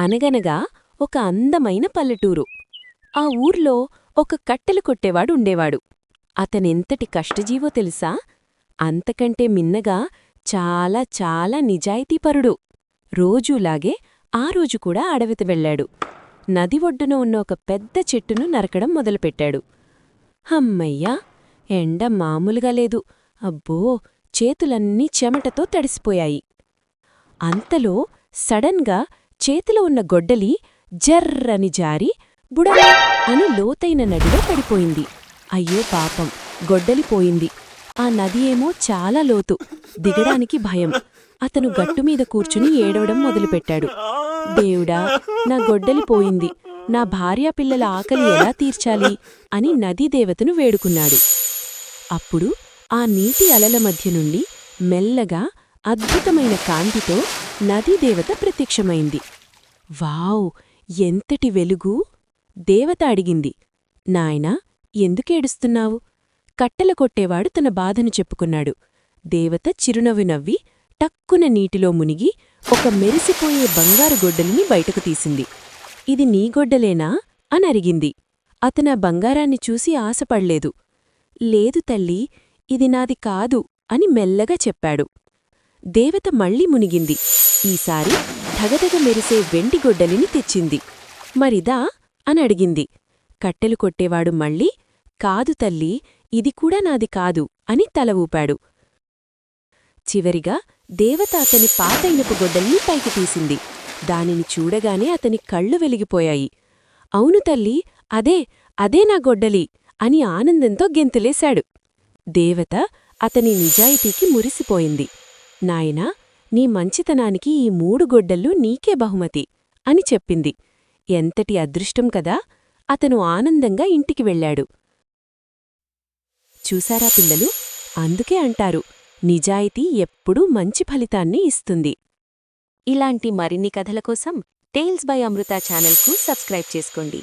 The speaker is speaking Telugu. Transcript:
అనగనగా ఒక అందమైన పల్లెటూరు. ఆ ఊర్లో ఒక కట్టెలు కొట్టేవాడు ఉండేవాడు. అతనెంతటి కష్టజీవో తెలుసా? అంతకంటే మిన్నగా చాలా చాలా నిజాయితీపరుడు. రోజూలాగే ఆ రోజు కూడా అడవికి వెళ్ళాడు. నది ఒడ్డున ఉన్న ఒక పెద్ద చెట్టును నరకడం మొదలుపెట్టాడు. హమ్మయ్యా! ఎండ మామూలుగా లేదు. అబ్బో! చేతులన్నీ చెమటతో తడిసిపోయాయి. అంతలో సడన్గా చేతిలో ఉన్న గొడ్డలి జర్రని జారి బుడలా అని లోతైన నదిలో పడిపోయింది. అయ్యో పాపం గొడ్డలి పోయింది. ఆ నది ఏమో చాలా లోతు దిగడానికి భయం. అతను గట్టుమీద కూర్చుని ఏడవడం మొదలుపెట్టాడు. దేవుడా నా గొడ్డలి పోయింది. నా భార్యాపిల్లల ఆకలి ఎలా తీర్చాలి? అని నదీదేవతను వేడుకున్నాడు. అప్పుడు ఆ నీటి అలల మధ్య నుండి మెల్లగా అద్భుతమైన కాంతితో నదీదేవత ప్రత్యక్షమైంది. వావ్ ఎంతటి వెలుగు? దేవత అడిగింది. నాయనా ఎందుకేడుస్తున్నావు కట్టెల కొట్టేవాడు తన బాధను చెప్పుకున్నాడు. దేవత చిరునవ్వు నవ్వి టక్కున నీటిలో మునిగి ఒక మెరిసిపోయే బంగారు గొడ్డలిని బయటకు తీసింది. ఇది నీ గొడ్డలేనా? అని అరిగింది. అతనా బంగారాన్ని చూసి ఆశపడలేదు. లేదు తల్లి ఇది నాది కాదు అని మెల్లగా చెప్పాడు. దేవత మళ్ళీ మునిగింది. ఈసారి ధగధగ మెరిసే వెండి గొడ్డలిని తెచ్చింది. మరిదా? అని అడిగింది. కట్టెలు కొట్టేవాడు మళ్ళీ కాదు తల్లి ఇది కూడా నాది కాదు అని తల ఊపాడు. చివరిగా దేవత అతని పాతైనపు గొడ్డల్ని పైకి తీసింది. దానిని చూడగానే అతని కళ్ళు వెలిగిపోయాయి. అవును తల్లి అదే అదే నా గొడ్డలి అని ఆనందంతో గెంతులేశాడు. దేవత అతని నిజాయితీకి మురిసిపోయింది. నాయనా నీ మంచితనానికి ఈ మూడు గొడ్డళ్ళు నీకే బహుమతి అని చెప్పింది. ఎంతటి అదృష్టం కదా! అతను ఆనందంగా ఇంటికి వెళ్ళాడు. చూసారా పిల్లలు? అందుకే అంటారు నిజాయితీ ఎప్పుడూ మంచి ఫలితాన్ని ఇస్తుంది. ఇలాంటి మరిన్ని కథల కోసం టేల్స్ బై అమృత ఛానల్కు సబ్స్క్రైబ్ చేసుకోండి.